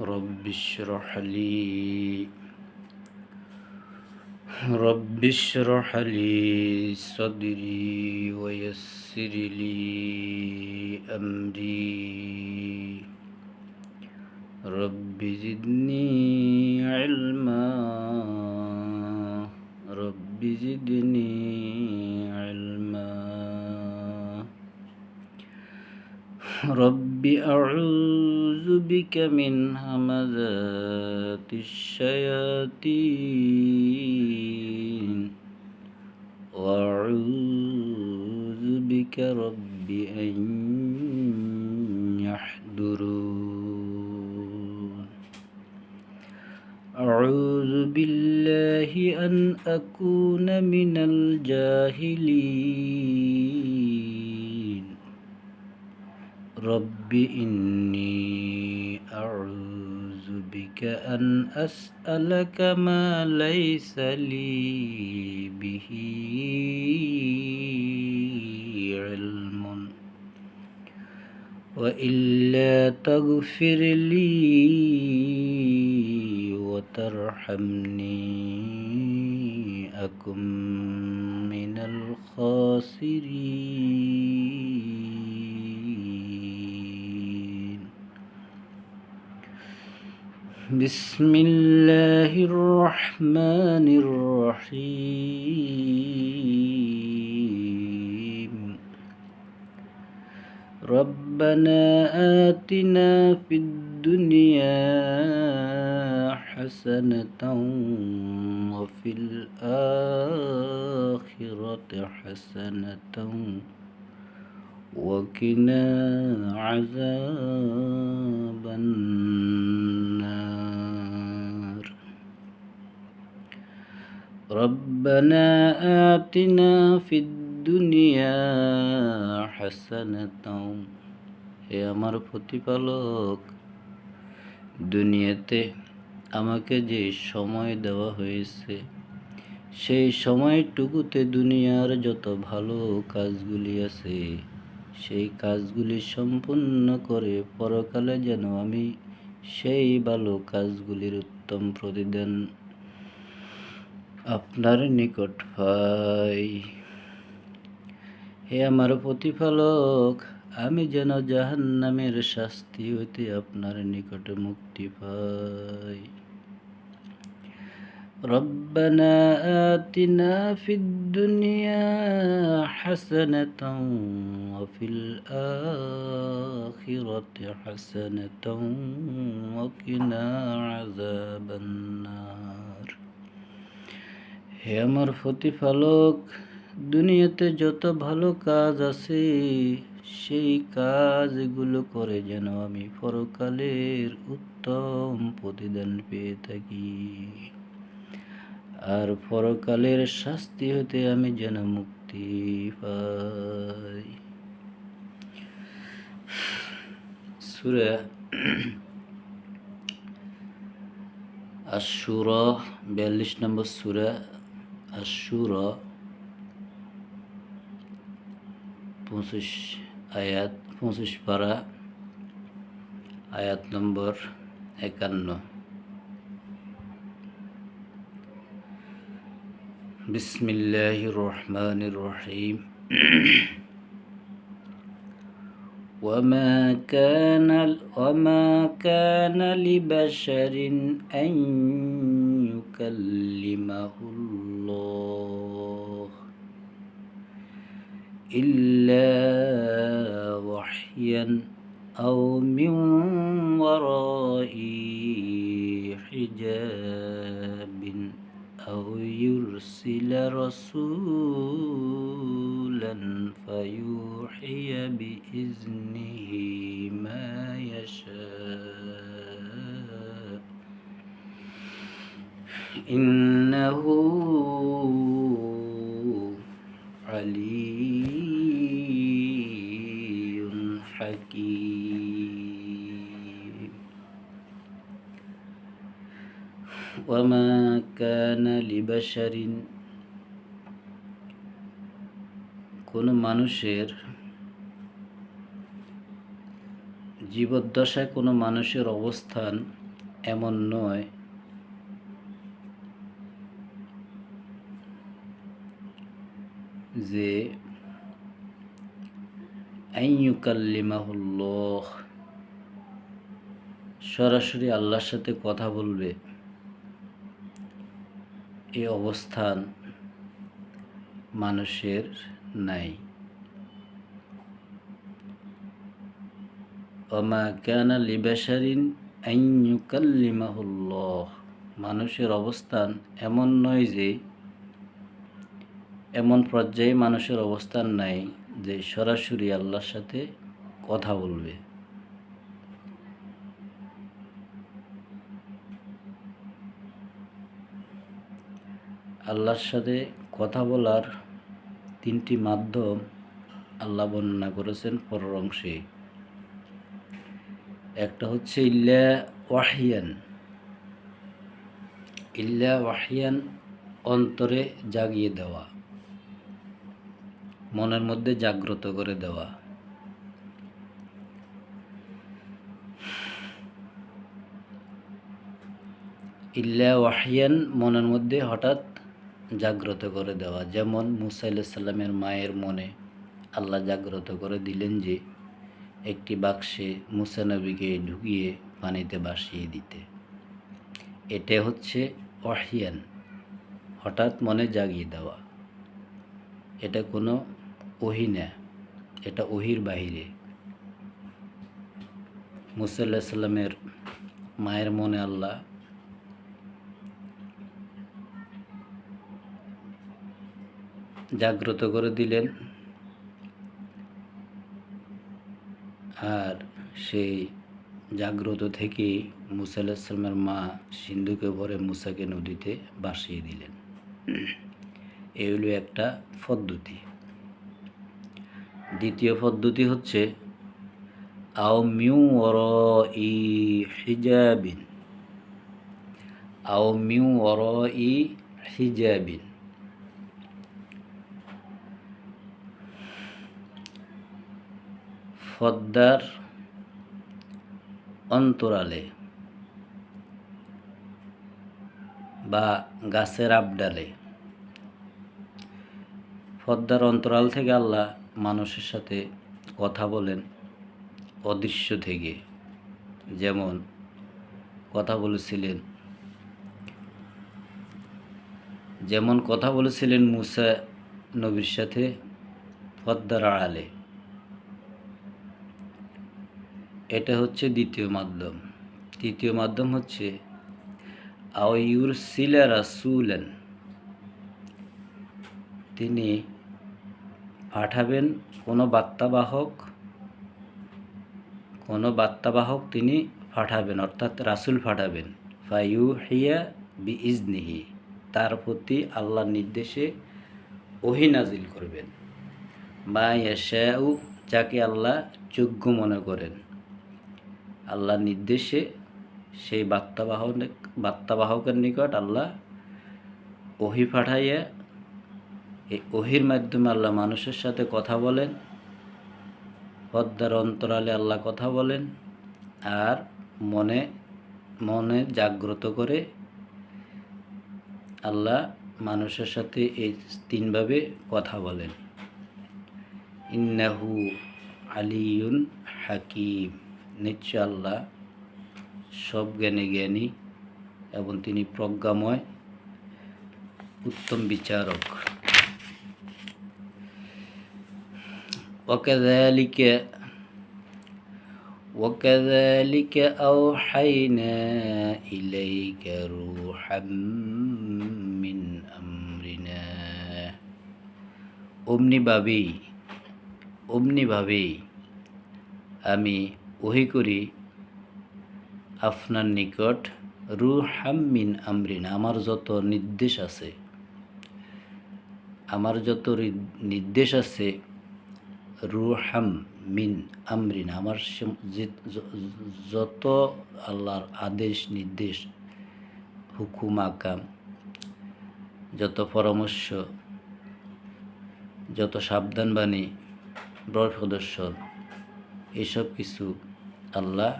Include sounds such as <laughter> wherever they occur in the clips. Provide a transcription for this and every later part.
رب اشرح لي. رب اشرح لي صدري ويسر لي أمري. رب زدني علما. رب زدني رب أعوذ بك من همزات الشياطين. وأعوذ بك رب أن يحضرون. أعوذ بالله أن أكون من الجاهلين. رب إني أعوذ بك أن أسألك ما ليس لي به علم وإلا تغفر لي وترحمني أكن من الخاسرين بسم الله الرحمن الرحيم. ربنا آتنا في الدنيا حسنة وفي الآخرة حسنة وقنا عذاب النار ربنا آتنا في الدنيا حسنة হে আমার প্রতিপালক দুনিয়াতে আমাকে যে সময় দেওয়া হয়েছে সেই সময়টুকুতে দুনিয়ার যত ভালো কাজগুলি আছে সেই কাজগুলি সম্পূর্ণ করে পরকালে যেন আমি সেই ভালো কাজগুলির উত্তম প্রতিদান আপনার নিকট পাই। হে আমার প্রতিপালক, আমি যেন জাহান্নামের শাস্তি হইতে আপনার নিকটে মুক্তি পাই। ربنا آتنا في الدنيا حسنة وفي الآخرة حسنة وقنا عذاب النار হে আমার প্রতিপালক দুনিয়াতে যত ভালো কাজ আছে সেই কাজগুলো করে যেন আমি পরকালের উত্তম প্রতিদান পেয়ে থাকি আর পরকালের শাস্তি হতে আমি যেন মুক্তি পাই। সুরা আশুরা বিয়াল্লিশ নম্বর সুরা আশুরা পঁচিশ আয়াত, পঁচিশ পারা, আয়াত নম্বর একান্ন। بسم الله الرحمن الرحيم. <clears throat> وما كان وما كان لبشر أن يكلمه الله إلا وحيا أو من وراء حجاب. يرسل رسولا فيوحي بإذنه ما يشاء. إنه علي حكيم. وما كان لبشر কোনো মানুষের জীবদ্দশায় কোনো মানুষের অবস্থান এমন নয় যে আইয়ুকাল্লিমাহুল্লাহ সরাসরি আল্লাহর সাথে কথা বলবে এই অবস্থান মানুষের নাই। ওমা কানা লিবাসারিন আইয়ুকাল্লিমাহুল্লাহ মানুষের অবস্থান এমন নয় যে, এমন পর্যায়ে মানুষের অবস্থান নাই যে সরাসরি আল্লাহর সাথে কথা বলবে। আল্লাহর সাথে কথা বলার তিনটি মাধ্যম আল্লাহ বর্ণনা করেছেন পরের অংশে। একটা হচ্ছে ইল্লা ওয়াহিয়ান। ইল্লা ওয়াহিয়ান অন্তরে জাগিয়ে দেওয়া। মনের মধ্যে জাগ্রত করে দেওয়া। ইল্লা ওয়াহিয়ান মনের মধ্যে হঠাৎ জাগ্রত করে দেওয়া। যেমন মুসা সাল্লামের মায়ের মনে আল্লাহ জাগ্রত করে দিলেন যে, একটি বাক্সে মুসা নবীকে ঢুকিয়ে পানিতে ভাসিয়ে দিতে। এটা হচ্ছে অহিয়ান হঠাৎ মনে জাগিয়ে দেওয়া। এটা কোনো ওহি না, এটা ওহির বাহিরে। মুসাল্লাহ সাল্লামের মায়ের মনে আল্লাহ জাগ্রত করে দিলেন। আর সেই জাগ্রত থেকে মুসা মা সিন্ধুকে ভরে মুসাকে নদীতে ভাসিয়ে দিলেন। এই হলো একটা পদ্ধতি। দ্বিতীয় পদ্ধতি হচ্ছে, আও মিউ অর ই হিজাবিন। আও মিউ অর ই হিজাবিন। পদ্মার অন্তরালে বা গাছের আবডালে। পদ্মার অন্তরাল থেকে আল্লাহ মানুষের সাথে কথা বলেন অদৃশ্য থেকে। যেমন কথা বলেছিলেন, যেমন কথা বলেছিলেন মুসা নবীর সাথে পদ্মার আড়ালে। এটা হচ্ছে দ্বিতীয় মাধ্যম। তৃতীয় মাধ্যম হচ্ছে আউর সিলা রাসুলেন। তিনি পাঠাবেন, কোনো বার্তাবাহক কোনো বার্তাবাহক তিনি পাঠাবেন, অর্থাৎ রাসুল পাঠাবেন। ফাইউ হিয়া বি ইজনিহি তার প্রতি আল্লাহর নির্দেশে ওহি নাজিল করবেন। বা ইয়াশাউ, যাকে আল্লাহ যোগ্য মনে করেন। আল্লাহর নির্দেশে সেই বার্তাবাহক বার্তাবাহকের নিকট আল্লাহ ওহি পাঠাইয়া এই ওহির মাধ্যমে আল্লাহ মানুষের সাথে কথা বলেন পদ্মার অন্তরালে আল্লাহ কথা বলেন আর মনে মনে জাগ্রত করে আল্লাহ মানুষের সাথে এই তিনভাবে কথা বলেন। ইন্নাহু আলিউন হাকিম। নিশ্চয় আল্লাহ সব জ্ঞানী জ্ঞানী এবং তিনি প্রজ্ঞাময় উত্তম বিচারক وكذلك وكذلك أوحينا إليك روحا من أمرنا অমনিভাবেই অমনিভাবেই আমি ওহি করি, আপনার নিকট রুহাম্মিন আমরিন, আমার যত নির্দেশ আছে, আমার যত নির্দেশ আছে, রুহাম মিন আমরিন, আমার যত আল্লাহর আদেশ, নির্দেশ, হুকুম, আকাম, যত পরামর্শ, যত সাবধানবাণী ব্রড প্রদর্শন এসব কিছু আল্লাহ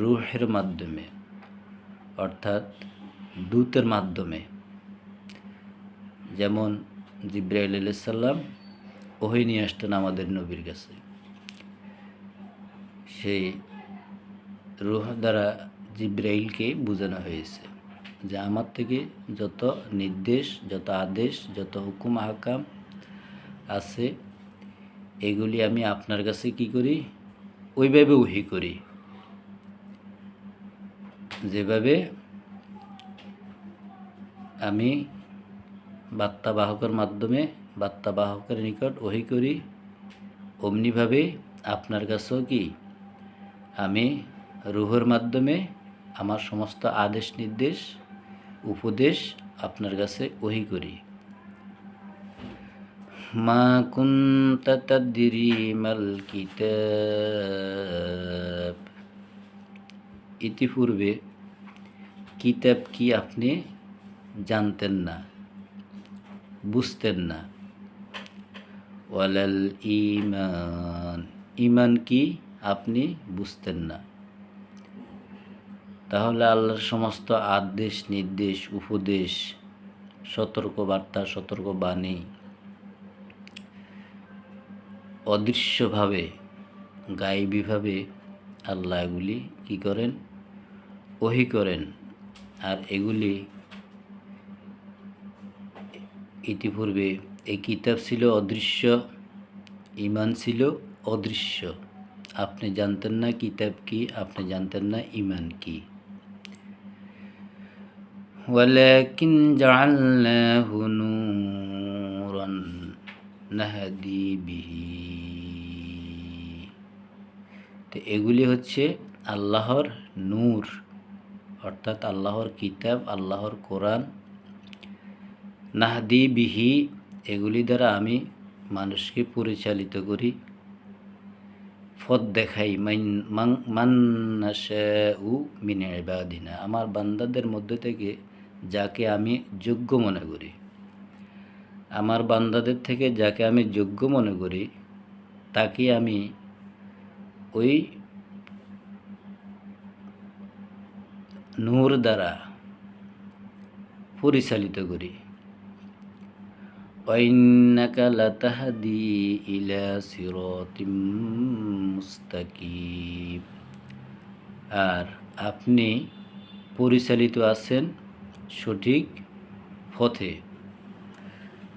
রুহের মাধ্যমে, অর্থাৎ দূতের মাধ্যমে। যেমন জিব্রাইল আলাইসাল্লাম ওহি নিয়ে আসতেন আমাদের নবীর কাছে। সেই রুহ দ্বারা জিব্রাইলকে বোঝানো হয়েছে যে আমার থেকে যত নির্দেশ, যত আদেশ, যত হুকুম হাকাম আছে, এগুলি আমি আপনার কাছে কি করি? ওইভাবে ওহি করি। যেভাবে আমি বার্তাবাহকের মাধ্যমে বার্তাবাহকের নিকট ওহি করি, অমনিভাবে আপনার কাছেও কি আমি রুহের মাধ্যমে আমার সমস্ত আদেশ, নির্দেশ, উপদেশ আপনার কাছে ওহি করি। মা কুন্তা তাদরি মাল কিতাব। ইতিপূর্বে কিতাব কি আপনি জানতেন না, বুঝতেন না? ওয়ালাল ইমান ইমান কি আপনি বুঝতেন না? তাহলে আল্লাহর সমস্ত আদেশ, নির্দেশ, উপদেশ, সতর্কবার্তা, সতর্কবাণী অদৃশ্যভাবে গায়েবীভাবে আল্লাহ এগুলি কী করেন? ওহি করেন আর এগুলি ইতিপূর্বে এই কিতাব ছিল অদৃশ্য ইমান ছিল অদৃশ্য আপনি জানতেন না কিতাব কি আপনি জানতেন না ইমান কি ولكن جعلناه نورا نهدي به তো এগুলি হচ্ছে আল্লাহর নূর অর্থাৎ আল্লাহর কিতাব, আল্লাহর কোরআন, নাহদি বিহি, এগুলি দ্বারা আমি মানুষকে পরিচালিত করি। ফদ দেখাই মান্নাশু মিনে ইবাদিনা। আমার বান্দাদের মধ্যে থেকে যাকে আমি যোগ্য মনে করি। আমার বান্দাদের থেকে যাকে আমি যোগ্য মনে করি, তাকে আমি ওই নূর দ্বারা পরিচালিত করি وإنك لتهدي إلى صراط মুস্তাকিম আর আপনি পরিচালিত আছেন সঠিক পথে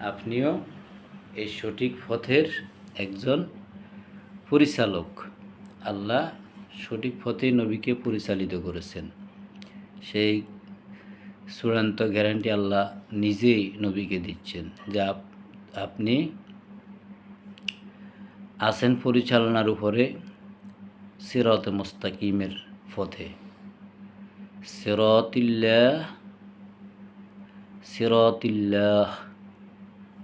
আপনিও এই সঠিক পথের একজন পরিচালক আল্লাহ সঠিক পথে নবীকে পরিচালিত করেছেন সেই চূড়ান্ত গ্যারান্টি আল্লাহ নিজেই নবীকে দিচ্ছেন যে আপনি আছেন পরিচালনার উপরে সিরত মুস্তাকিমের পথে। সিরতিল্লাহ সিরতিল্লাহ,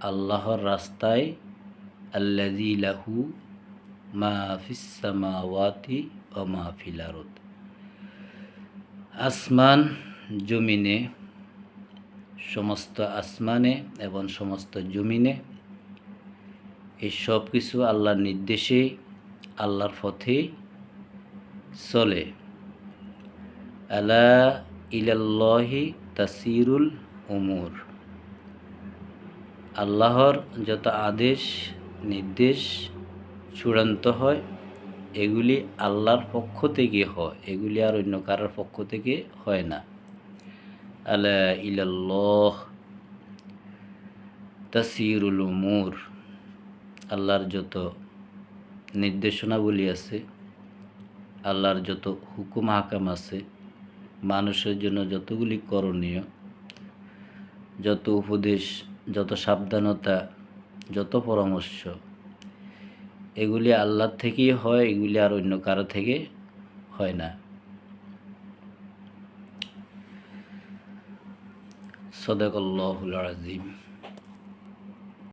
আল্লাহর রাস্তায় আল্লাজি লাহু মাফিসামাওয়াতি ও মা ফিলারত আসমান, জমিনে, সমস্ত আসমানে এবং সমস্ত জমিনে। এই সব কিছু আল্লাহর নির্দেশে, আল্লাহর পথে চলে। আলা ইলাল্লাহি তাসিরুল উমুর। আল্লাহর যত আদেশ, নির্দেশ চূড়ান্ত হয় এগুলি আল্লাহর পক্ষ থেকে হয়, এগুলি আর অন্য কারোর পক্ষ থেকে হয় না। আলা ইলাল্লাহ তাসিরুল উমুর, আল্লাহর যত নির্দেশনাবলী আছে, আল্লাহর যত হুকুম হাকাম আছে, মানুষের জন্য যতগুলি করণীয়, যত উপদেশ, যত সাবধানতা, যত পরামর্শ এগুলি আল্লাহর থেকেই হয় এগুলি আর অন্য কারও থেকে হয় না। সদাকল্লাহুল আজিম